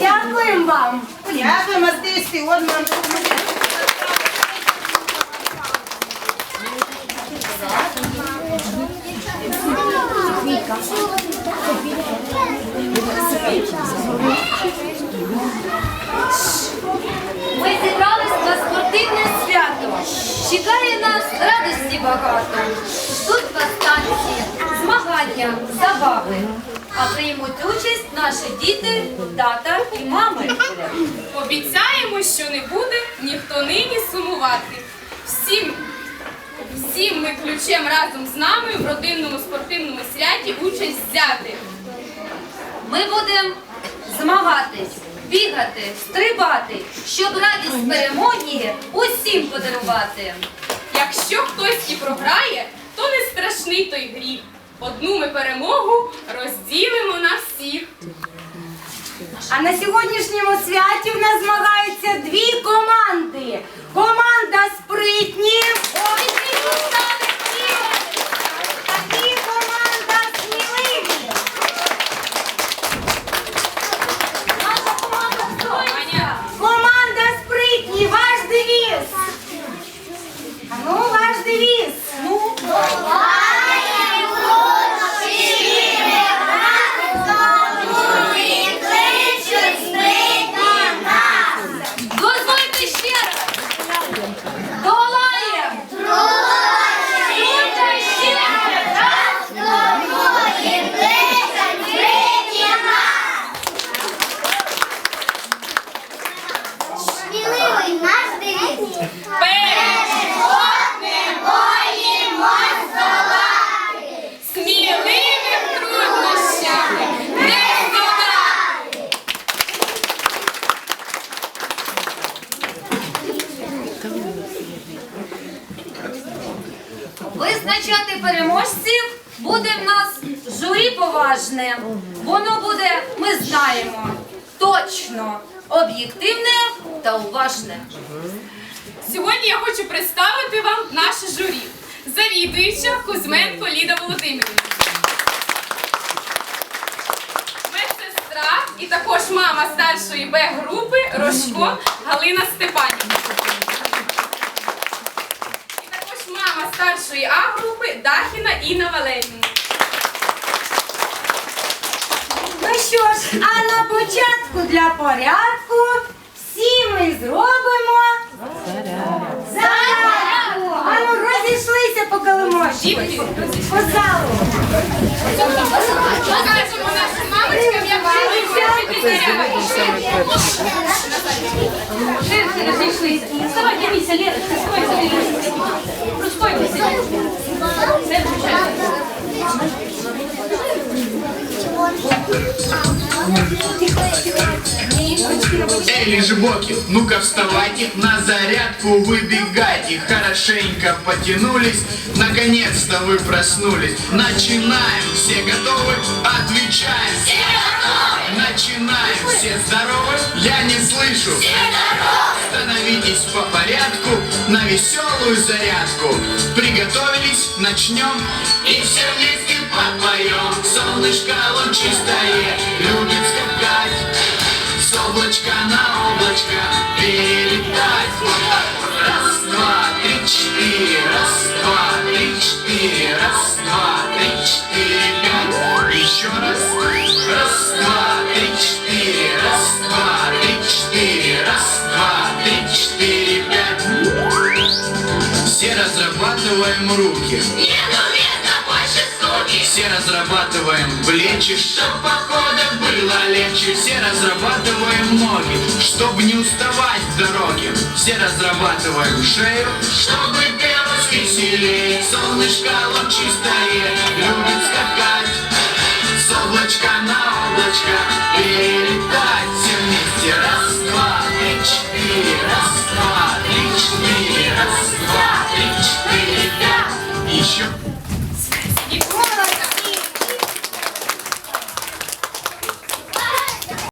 Дякуємо вам. Дякуємо, стисти, от нам. Ми зібрались на спортивне свято. Чекає нас радості багато. Тут станції, змагання, забави. А приймуть участь наші діти, тата і мами. Обіцяємо, що не буде ніхто нині сумувати. Всім, всім ми ключем разом з нами в родинному спортивному святі участь взяти. Ми будемо змагатись, бігати, стрибати, щоб радість перемоги усім подарувати. Якщо хтось і програє, то не страшний той гріх. Одну ми перемогу розділимо на всіх. А на сьогоднішньому святі в нас змагаються дві команди. Команда спритні. Визначати переможців буде в нас журі поважне. Воно буде, ми знаємо, точно, об'єктивне та уважне. Сьогодні я хочу представити вам наше журі. Завідуюча Кузьменко Ліда Володимирівна. Медсестра і також мама старшої Б-групи Рожко Галина Степанівна. І також мама старшої А-групи Дахіна Інна Валерівна. Ну що ж, а на початку для порядку всі ми зробимо зарядку. А ну розійшлися по килимочку. По залу. Покажемо нашим мамочкам, як вони підзаряджають. Вставай, Эй, лежебоки, ну-ка вставайте, на зарядку выбегайте, хорошенько потянулись, наконец-то вы проснулись. Начинаем, все готовы? Отвечаем. Все готовы. Начинаем, все здоровы? Я не слышу. Все Становитесь по порядку на веселую зарядку. Приготовились, начнем. И все вместе под моем Солнышко он чистое любит скакать. С облачка на облачко перелетать Раз, два, три, четыре Раз, два, три, четыре Раз, два, три, четыре, пять. Еще раз. Раз, два, три, четыре Раз, два, три, четыре Раз, два, три, четыре, пять. Все разрабатываем руки. Я все разрабатываем плечи, чтоб похода было легче. Все разрабатываем ноги, чтобы не уставать в дороге. Все разрабатываем шею, чтобы пелось веселее. Солнышко лучистое, любит скакать. С облачка на облачко перелетать все вместе. Раз,